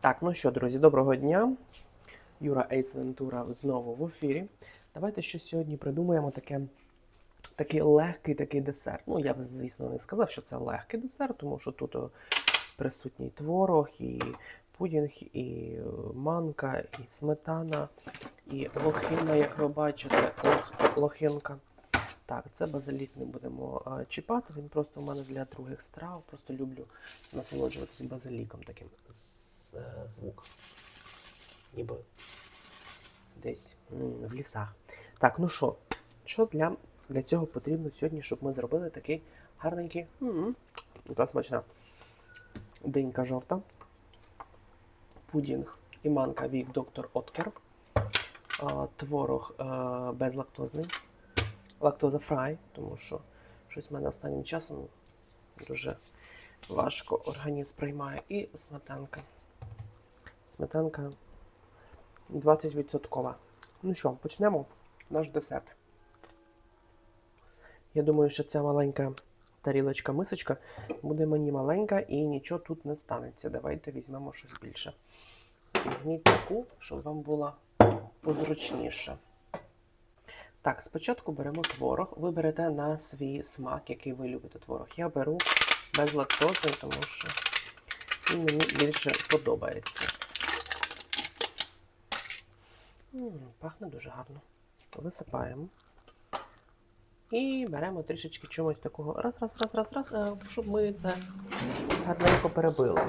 Так, ну що, друзі, доброго дня. Юра Ейс Вентура знову в ефірі. Давайте щось сьогодні придумаємо таке, такий легкий такий десерт. Ну, я б, звісно, не сказав, що це легкий десерт, тому що тут присутній творог, і пудінг, і е, манка, і сметана, і лохина, як ви бачите, лох, лохинка. Так, це базилік не будемо чіпати, він просто у мене для других страв. Просто люблю насолоджуватися базиліком таким з е, звуком. Ніби десь в лісах. Так, ну що, що для, для цього потрібно сьогодні, щоб ми зробили такий гарненький. м, смачна. Денька жовта. Пудінг і манка від доктор Откер. Творог е, безлактозний. Лактоза фрай, тому що щось в мене останнім часом дуже важко організм приймає. І сметанка. Сметанка 20%. Ну що, почнемо наш десерт. Я думаю, що ця маленька тарілочка, мисочка буде мені маленька і нічого тут не станеться. Давайте візьмемо щось більше. Візьміть таку, щоб вам було позручніше. Так, спочатку беремо творог. Ви берете на свій смак, який ви любите творог. Я беру безлактозний, тому що він мені більше подобається. Пахне дуже гарно. Висипаємо. І беремо трішечки чогось такого. Раз, раз, раз, раз, раз, е, щоб ми це гарненько перебили.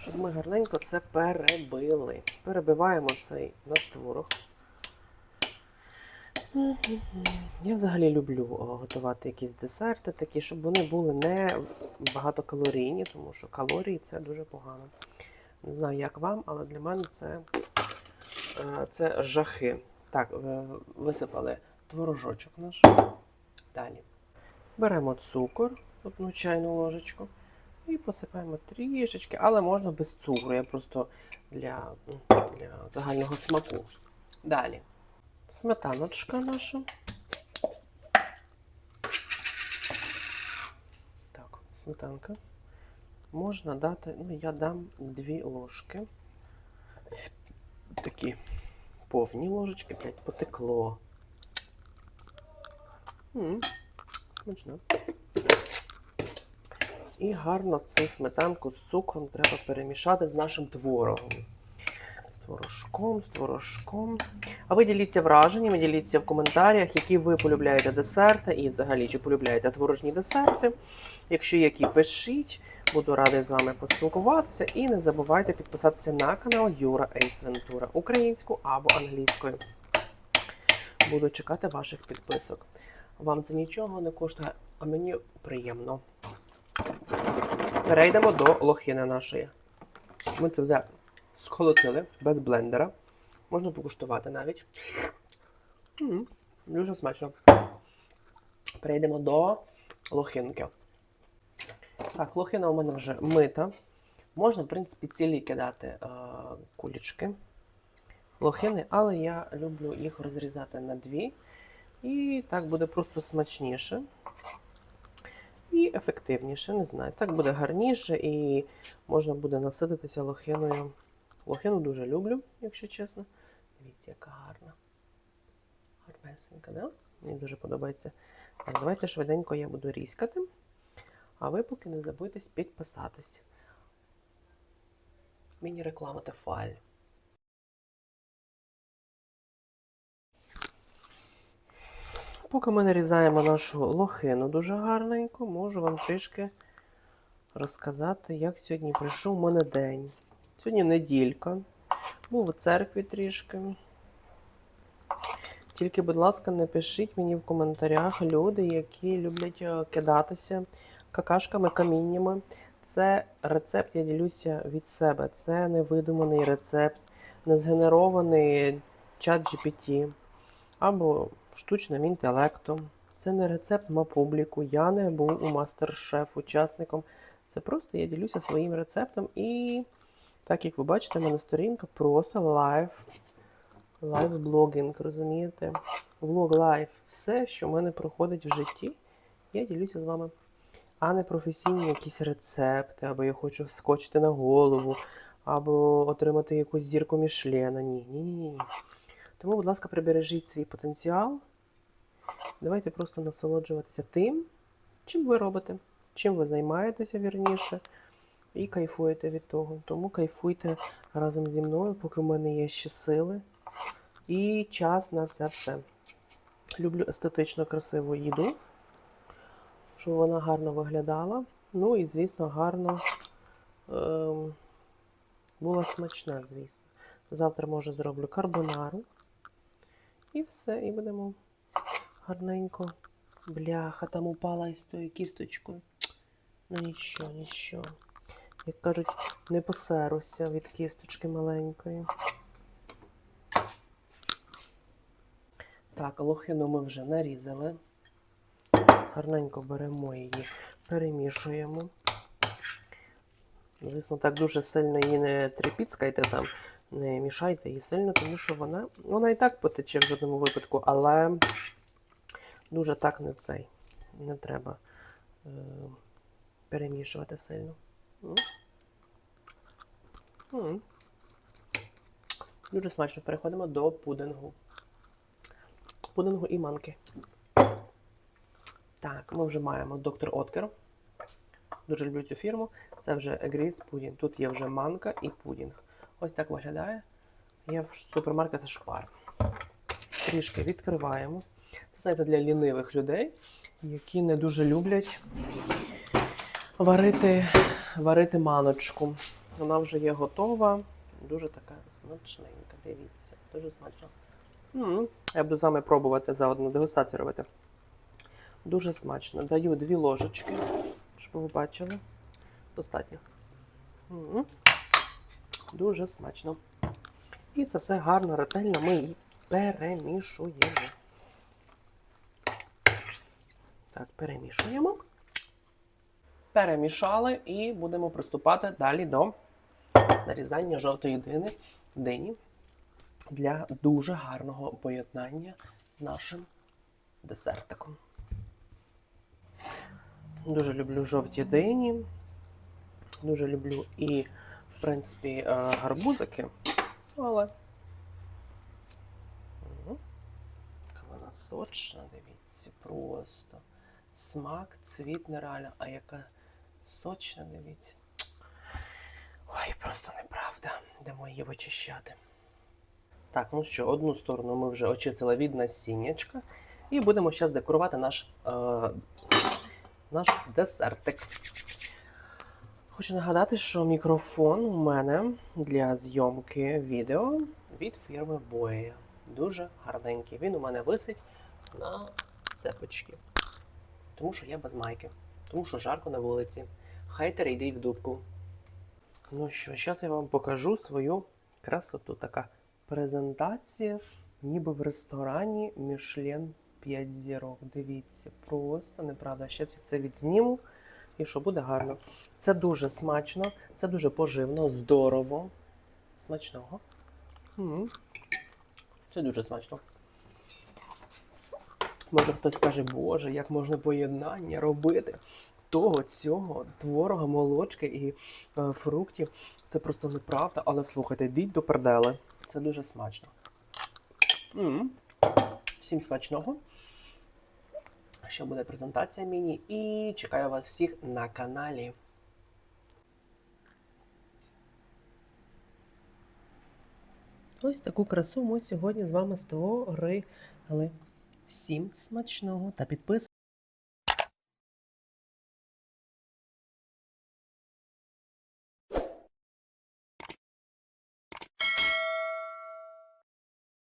Щоб ми гарненько це перебили. Перебиваємо цей наш творог. Я взагалі люблю готувати якісь десерти такі, щоб вони були не багатокалорійні, тому що калорії це дуже погано. Не знаю, як вам, але для мене це, е, це жахи. Так, е, висипали творожочок наш. Далі. Беремо цукор, одну чайну ложечку, і посипаємо трішечки, але можна без цукру. Я просто для, ну, для загального смаку. Далі. Сметаночка наша. Так, сметанка. Можна дати, ну, я дам дві ложки. Такі повні ложечки, блядь, потекло. Смачно. І гарно цю сметанку з цукром треба перемішати з нашим творогом. Творожком, з творожком. А ви діліться враженнями, діліться в коментарях, які ви полюбляєте десерти і взагалі чи полюбляєте творожні десерти. Якщо які, пишіть. Буду радий з вами поспілкуватися. І не забувайте підписатися на канал Юра Ейс Вентура українською або англійською. Буду чекати ваших підписок. Вам це нічого не коштує, а мені приємно. Перейдемо до лохини нашої. Ми це вже сколотили без блендера. Можна покуштувати навіть. М, Дуже смачно. Перейдемо до лохинки. Так, лохина у мене вже мита. Можна, в принципі, цілі кидати е, кулічки лохини, але я люблю їх розрізати на дві. І так буде просто смачніше. І ефективніше, не знаю. Так буде гарніше і можна буде насититися лохиною. Лохину дуже люблю, якщо чесно. Дивіться, яка гарна. Гарнесенька, да? Мені дуже подобається. Так, давайте швиденько я буду різкати. А ви поки не забудьтесь підписатись. Міні-реклама та файль. Поки ми нарізаємо нашу лохину дуже гарненько, можу вам трішки розказати, як сьогодні пройшов у мене день. Сьогодні неділька. Був у церкві трішки. Тільки, будь ласка, не пишіть мені в коментарях люди, які люблять е, кидатися какашками, каміннями. Це рецепт, я ділюся від себе. Це невидуманий рецепт, не згенерований чат GPT або штучним інтелектом. Це не рецепт на публіку. Я не був у мастер-шеф учасником. Це просто я ділюся своїм рецептом. І так як ви бачите, в мене сторінка просто лайв лайв-блогінг, розумієте? Влог лайф. Все, що в мене проходить в житті, я ділюся з вами. А не професійні якісь рецепти, або я хочу скочити на голову, або отримати якусь зірку Мішлена. Ні, ні, ні, ні. Тому, будь ласка, прибережіть свій потенціал. Давайте просто насолоджуватися тим, чим ви робите, чим ви займаєтеся вірніше, і кайфуєте від того. Тому кайфуйте разом зі мною, поки в мене є ще сили і час на це все. Люблю естетично красиву їду, щоб вона гарно виглядала. Ну і, звісно, гарно ем, була смачна, звісно. Завтра, може, зроблю карбонару. І все, і будемо гарненько. Бляха, там упала із тою кісточкою. Ну нічого, нічого. Як кажуть, не посеруся від кісточки маленької. Так, лохину ми вже нарізали. Гарненько беремо її, перемішуємо. Звісно, так дуже сильно її не тріпіцкайте там, не мішайте її сильно, тому що вона, вона і так потече в жодному випадку, але дуже так не цей. Не треба е, перемішувати сильно. Дуже смачно. Переходимо до пудингу. Пудингу і манки. Так, ми вже маємо доктор Откер. Дуже люблю цю фірму. Це вже Егріс пудінг. Тут є вже манка і пудінг. Ось так виглядає. Є в супермаркеті шпар. Трішки відкриваємо. Це знаєте, для лінивих людей, які не дуже люблять варити, варити маночку. Вона вже є готова. Дуже така смачненька. Дивіться, дуже смачно. М, Я буду з вами пробувати заодно дегустацію робити. Дуже смачно. Даю дві ложечки, щоб ви бачили. Достатньо. Дуже смачно. І це все гарно, ретельно ми її перемішуємо. Так, перемішуємо. Перемішали і будемо приступати далі до нарізання жовтої дини, дині для дуже гарного поєднання з нашим десертиком. Дуже люблю жовті дині. Дуже люблю і, в принципі, е, гарбузики. Але. М, Яка вона сочна, дивіться, просто. Смак, цвіт нереально, а яка сочна, дивіться. Ой, просто неправда. Йдемо її вичищати. Так, ну що, одну сторону ми вже очистили від насіннячка. І будемо зараз декорувати наш, е, наш десертик. Хочу нагадати, що мікрофон у мене для зйомки відео від фірми Boya. Дуже гарненький. Він у мене висить на цепочці. Тому що я без майки. Тому що жарко на вулиці. Хайтер йди в дубку. Ну що, зараз я вам покажу свою красоту. Така презентація, ніби в ресторані Мішлен 5 зірок. Дивіться, просто неправда. Зараз я це відзніму і що буде гарно. Це дуже смачно, це дуже поживно, здорово. Смачного. М. Це дуже смачно. Може хтось скаже, боже, як можна поєднання робити того, цього, творога, молочки і е, фруктів. Це просто неправда, але слухайте, йдіть до пердели. Це дуже смачно. М. Всім смачного. Ще буде презентація міні і чекаю вас всіх на каналі. Ось таку красу ми сьогодні з вами створили. Всім смачного та підписуйтесь.